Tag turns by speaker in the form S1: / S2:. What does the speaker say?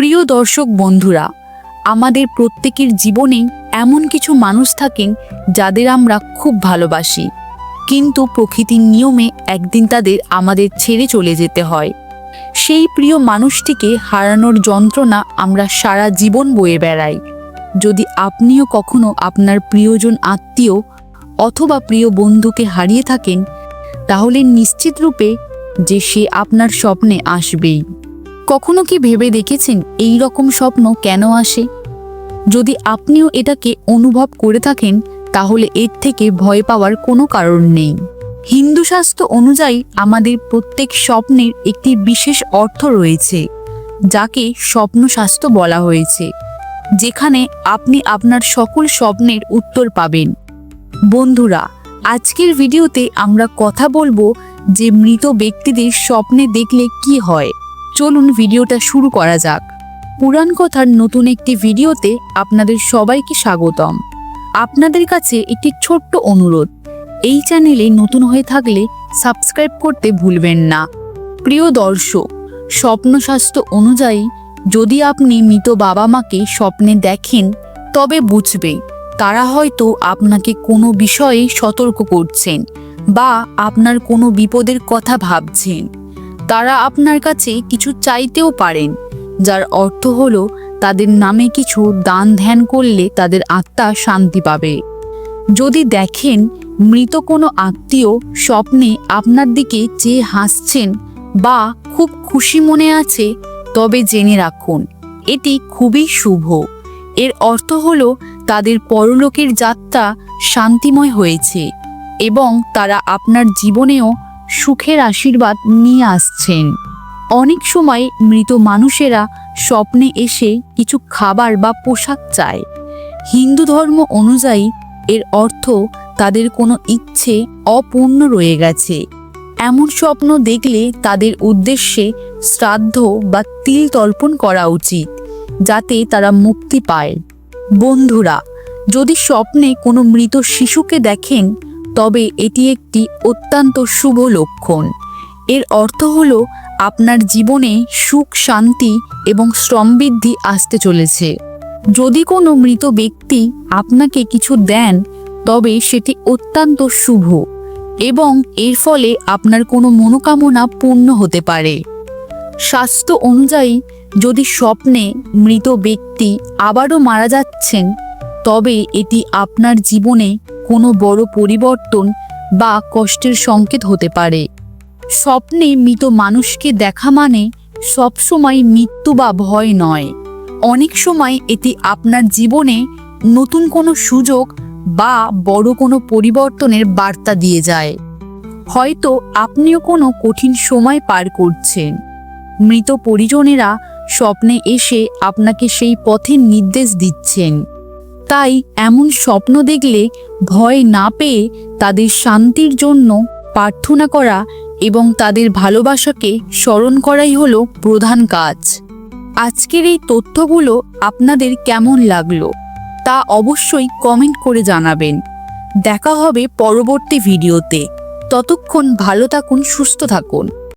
S1: প্রিয় দর্শক বন্ধুরা, আমাদের প্রত্যেকের জীবনে এমন কিছু মানুষ থাকেন যাদের আমরা খুব ভালোবাসি। কিন্তু প্রকৃতির নিয়মে একদিন তাদের আমাদের ছেড়ে চলে যেতে হয়। সেই প্রিয় মানুষটিকে হারানোর যন্ত্রণা আমরা সারা জীবন বয়ে বেড়াই। যদি আপনিও কখনো আপনার প্রিয়জন আত্মীয় অথবা প্রিয় বন্ধুকে হারিয়ে থাকেন, তাহলে নিশ্চিত রূপে যে সে আপনার স্বপ্নে আসবেই। কখনো কি ভেবে দেখেছেন এই রকম স্বপ্ন কেন আসে? যদি আপনিও এটাকে অনুভব করে থাকেন, তাহলে এর থেকে ভয় পাওয়ার কোনো কারণ নেই। হিন্দু শাস্ত্র অনুযায়ী আমাদের প্রত্যেক স্বপ্নের একটি বিশেষ অর্থ রয়েছে, যাকে স্বপ্ন স্বপ্নশাস্ত্র বলা হয়েছে, যেখানে আপনি আপনার সকল স্বপ্নের উত্তর পাবেন। বন্ধুরা, আজকের ভিডিওতে আমরা কথা বলব যে মৃত ব্যক্তিদের স্বপ্নে দেখলে কি হয়। চলুন ভিডিওটা শুরু করা যাক। পুরাণ কথার নতুন একটি ভিডিওতে আপনাদের সবাইকে স্বাগতম। আপনাদের কাছে একটি ছোট্ট অনুরোধ, এই চ্যানেলে নতুন হয়ে থাকলে সাবস্ক্রাইব করতে ভুলবেন না। প্রিয় দর্শক স্বপ্নশাস্ত্র অনুযায়ী যদি আপনি মৃত বাবা মাকে স্বপ্নে দেখেন, তবে বুঝবে তারা হয়তো আপনাকে কোনো বিষয়ে সতর্ক করছেন বা আপনার কোনো বিপদের কথা ভাবছেন। তারা আপনার কাছে কিছু চাইতেও পারেন, যার অর্থ হলো তাদের নামে কিছু দান ধ্যান করলে তাদের আত্মা শান্তি পাবে। যদি দেখেন মৃত কোনো আত্মীয় স্বপ্নে আপনার দিকে চেয়ে হাসছেন বা খুব খুশি মনে আছে, তবে জেনে রাখুন, এটি খুবই শুভ। এর অর্থ হলো তাদের পরলোকের যাত্রা শান্তিময় হয়েছে এবং তারা আপনার জীবনেও সুখের আশীর্বাদ নিয়ে আসছেন। অনেক সময় মৃত মানুষেরা স্বপ্নে এসে কিছু খাবার বা পোশাক চায়। হিন্দু ধর্ম অনুযায়ী এর অর্থ তাদের কোনো ইচ্ছে অপূর্ণ রয়ে গেছে। এমন স্বপ্ন দেখলে তাদের উদ্দেশ্যে শ্রাদ্ধ বা তিল তর্পণ করা উচিত, যাতে তারা মুক্তি পায়। বন্ধুরা, যদি স্বপ্নে কোনো মৃত শিশুকে দেখেন তবে এটি একটি অত্যন্ত শুভ লক্ষণ। এর অর্থ হলো, আপনার জীবনে সুখ, শান্তি এবং শ্রমবৃদ্ধি আসতে চলেছে। যদি কোনো মৃত ব্যক্তি আপনাকে কিছু দেন, তবে সেটি অত্যন্ত শুভ এবং এর ফলে আপনার কোনো মনোকামনা পূর্ণ হতে পারে। স্বাস্থ্য অনুযায়ী, যদি স্বপ্নে মৃত ব্যক্তি আবারও মারা যাচ্ছেন, তবে এটি আপনার জীবনে কোনো বড় পরিবর্তন বা কষ্টের সংকেত হতে পারে। স্বপ্নে মৃত মানুষকে দেখা মানে সবসময় মৃত্যু বা ভয় নয়। অনেক সময় এটি আপনার জীবনে নতুন কোনো সুযোগ বা বড় কোনো পরিবর্তনের বার্তা দিয়ে যায়। হয়তো আপনিও কোনো কঠিন সময় পার করছেন। মৃত পরিজনেরা স্বপ্নে এসে আপনাকে সেই পথের নির্দেশ দিচ্ছেন। তাই এমন স্বপ্ন দেখলে ভয় না পেয়ে তাদের শান্তির জন্য প্রার্থনা করা এবং তাদের ভালোবাসাকে স্মরণ করাই হলো প্রধান কাজ। আজকের এই তথ্যগুলো আপনাদের কেমন লাগল তা অবশ্যই কমেন্ট করে জানাবেন। দেখা হবে পরবর্তী ভিডিওতে। ততক্ষণ ভালো থাকুন, সুস্থ থাকুন।